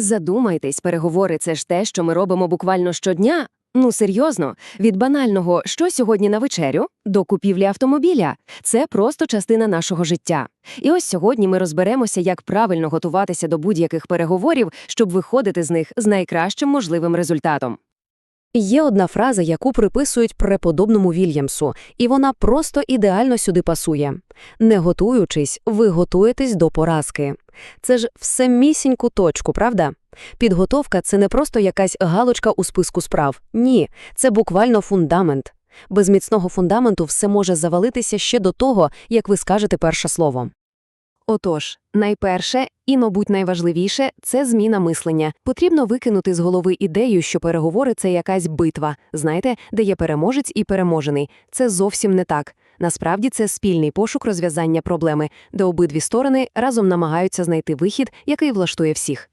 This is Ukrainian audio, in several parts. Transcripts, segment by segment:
Задумайтесь, переговори це ж те, що ми робимо буквально щодня. Ну, серйозно, від банального що сьогодні на вечерю до купівлі автомобіля це просто частина нашого життя. І ось сьогодні ми розберемося, як правильно готуватися до будь-яких переговорів, щоб виходити з них з найкращим можливим результатом. Є одна фраза, яку приписують преподобному Вільямсу, і вона просто ідеально сюди пасує. Не готуючись, ви готуєтесь до поразки. Це ж в самісіньку точку, правда? Підготовка – це не просто якась галочка у списку справ. Ні, це буквально фундамент. Без міцного фундаменту все може завалитися ще до того, як ви скажете перше слово. Отож, найперше і, мабуть, найважливіше це зміна мислення. Потрібно викинути з голови ідею, що переговори це якась битва, знаєте, де є переможець і переможений. Це зовсім не так. Насправді це спільний пошук розв'язання проблеми, де обидві сторони разом намагаються знайти вихід, який влаштує всіх.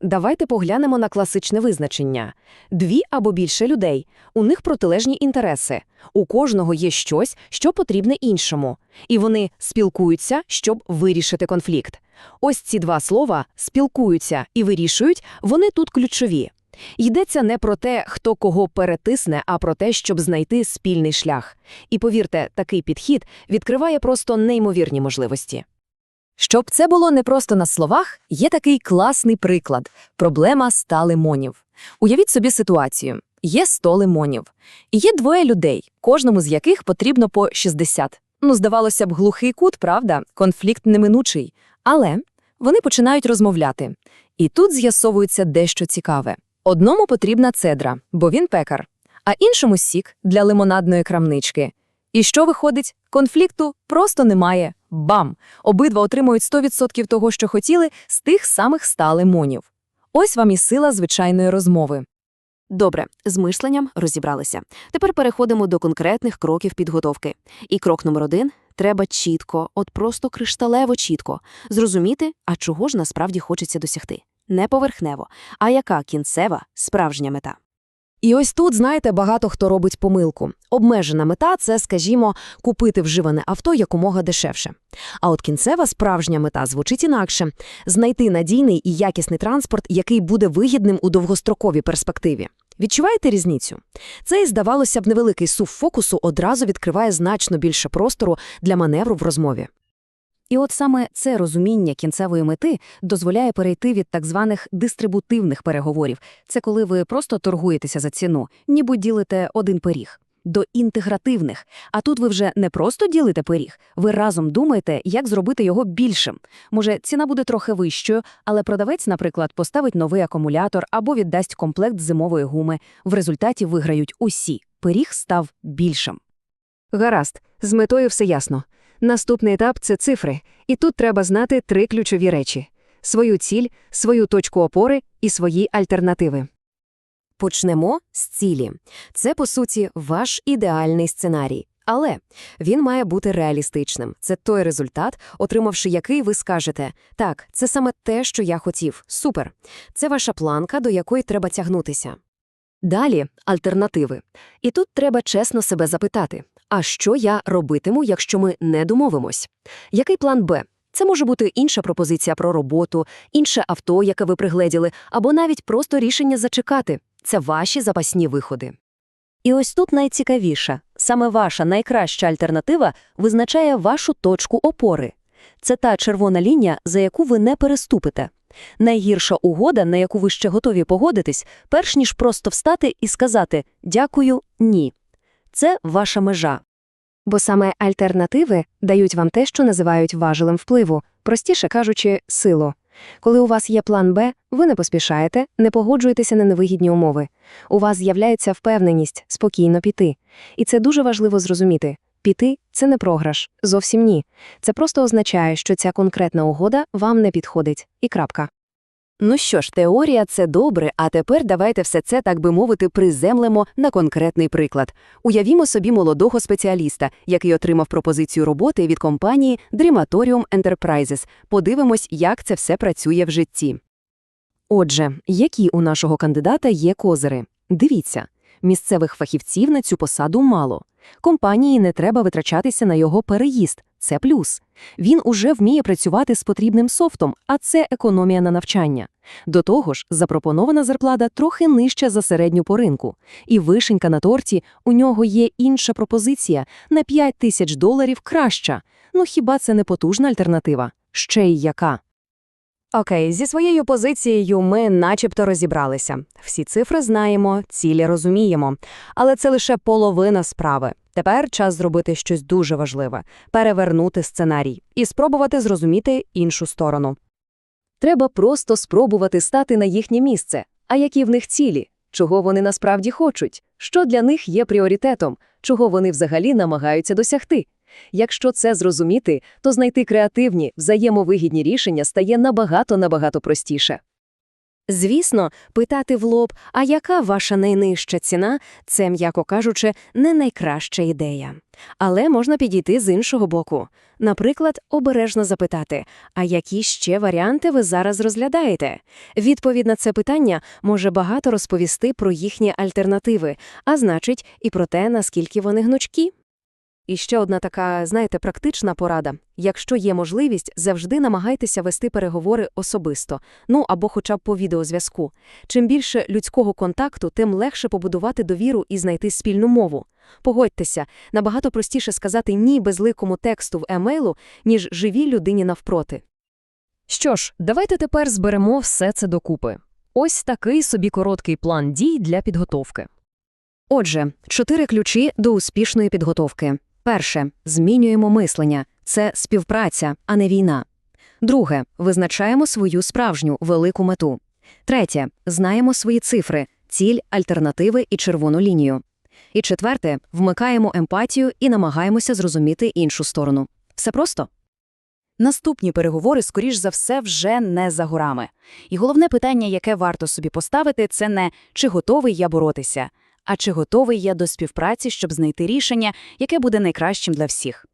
Давайте поглянемо на класичне визначення. Дві або більше людей. У них протилежні інтереси. У кожного є щось, що потрібне іншому. І вони спілкуються, щоб вирішити конфлікт. Ось ці два слова спілкуються і вирішують, вони тут ключові. Йдеться не про те, хто кого перетисне, а про те, щоб знайти спільний шлях. І повірте, такий підхід відкриває просто неймовірні можливості. Щоб це було не просто на словах, є такий класний приклад – проблема ста лимонів. Уявіть собі ситуацію. Є 100 лимонів. І є двоє людей, кожному з яких потрібно по 60. Ну, здавалося б, глухий кут, правда? Конфлікт неминучий. Але вони починають розмовляти. І тут з'ясовується дещо цікаве. Одному потрібна цедра, бо він пекар, а іншому сік для лимонадної крамнички. І що виходить? Конфлікту просто немає. Бам! Обидва отримують 100% того, що хотіли, з тих самих 100 лимонів. Ось вам і сила звичайної розмови. Добре, з мишленням розібралися. Тепер переходимо до конкретних кроків підготовки. І крок номер один – треба чітко, от просто кришталево чітко, зрозуміти, а чого ж насправді хочеться досягти. Не поверхнево, а яка кінцева, справжня мета. І ось тут, знаєте, багато хто робить помилку. Обмежена мета – це, скажімо, купити вживане авто якомога дешевше. А от кінцева справжня мета звучить інакше – знайти надійний і якісний транспорт, який буде вигідним у довгостроковій перспективі. Відчуваєте різницю? Цей, здавалося б, невеликий сув фокусу одразу відкриває значно більше простору для маневру в розмові. І от саме це розуміння кінцевої мети дозволяє перейти від так званих дистрибутивних переговорів. Це коли ви просто торгуєтеся за ціну, ніби ділите один пиріг. До інтегративних. А тут ви вже не просто ділите пиріг, ви разом думаєте, як зробити його більшим. Може, ціна буде трохи вищою, але продавець, наприклад, поставить новий акумулятор або віддасть комплект зимової гуми. В результаті виграють усі. Пиріг став більшим. Гаразд, з метою все ясно. Наступний етап це цифри, і тут треба знати три ключові речі: свою ціль, свою точку опори і свої альтернативи. Почнемо з цілі. Це, по суті, ваш ідеальний сценарій. Але він має бути реалістичним. Це той результат, отримавши який ви скажете: так, це саме те, що я хотів. Супер. Це ваша планка, до якої треба тягнутися. Далі альтернативи. І тут треба чесно себе запитати: а що я робитиму, якщо ми не домовимось? Який план Б? Це може бути інша пропозиція про роботу, інше авто, яке ви пригледіли, або навіть просто рішення зачекати. Це ваші запасні виходи. І ось тут найцікавіше. Саме ваша найкраща альтернатива визначає вашу точку опори. Це та червона лінія, за яку ви не переступите. Найгірша угода, на яку ви ще готові погодитись, перш ніж просто встати і сказати «дякую, ні». Це ваша межа. Бо саме альтернативи дають вам те, що називають важелем впливу, простіше кажучи, силу. Коли у вас є план Б, ви не поспішаєте, не погоджуєтеся на невигідні умови. У вас з'являється впевненість спокійно піти. І це дуже важливо зрозуміти. Піти це не програш, зовсім ні. Це просто означає, що ця конкретна угода вам не підходить. І крапка. Ну що ж, теорія це добре, а тепер давайте все це, так би мовити, приземлимо на конкретний приклад. Уявімо собі молодого спеціаліста, який отримав пропозицію роботи від компанії Dreamatorium Enterprises. Подивимось, як це все працює в житті. Отже, які у нашого кандидата є козири? Дивіться. Місцевих фахівців на цю посаду мало. Компанії не треба витрачатися на його переїзд. Це плюс. Він уже вміє працювати з потрібним софтом, а це економія на навчання. До того ж, запропонована зарплата трохи нижча за середню по ринку. І вишенька на торті у нього є інша пропозиція на 5 тисяч доларів краща. Ну хіба це не потужна альтернатива? Ще й яка? Окей, зі своєю позицією ми начебто розібралися. Всі цифри знаємо, цілі розуміємо. Але це лише половина справи. Тепер час зробити щось дуже важливе – перевернути сценарій і спробувати зрозуміти іншу сторону. Треба просто спробувати стати на їхнє місце. А які в них цілі? Чого вони насправді хочуть? Що для них є пріоритетом? Чого вони взагалі намагаються досягти? Якщо це зрозуміти, то знайти креативні, взаємовигідні рішення стає набагато-набагато простіше. Звісно, питати в лоб, а яка ваша найнижча ціна, це, м'яко кажучи, не найкраща ідея. Але можна підійти з іншого боку. Наприклад, обережно запитати, а які ще варіанти ви зараз розглядаєте? Відповідь на це питання може багато розповісти про їхні альтернативи, а значить, і про те, наскільки вони гнучкі. І ще одна така, знаєте, практична порада. Якщо є можливість, завжди намагайтеся вести переговори особисто, ну або хоча б по відеозв'язку. Чим більше людського контакту, тим легше побудувати довіру і знайти спільну мову. Погодьтеся, набагато простіше сказати «ні» безликому тексту в емейлу, ніж живій людині навпроти. Що ж, давайте тепер зберемо все це докупи. Ось такий собі короткий план дій для підготовки. Отже, чотири ключі до успішної підготовки. Перше – змінюємо мислення. Це співпраця, а не війна. Друге – визначаємо свою справжню велику мету. Третє – знаємо свої цифри, ціль, альтернативи і червону лінію. І четверте – вмикаємо емпатію і намагаємося зрозуміти іншу сторону. Все просто? Наступні переговори, скоріш за все, вже не за горами. І головне питання, яке варто собі поставити, це не «чи готовий я боротися?», а «чи готовий я до співпраці, щоб знайти рішення, яке буде найкращим для всіх?».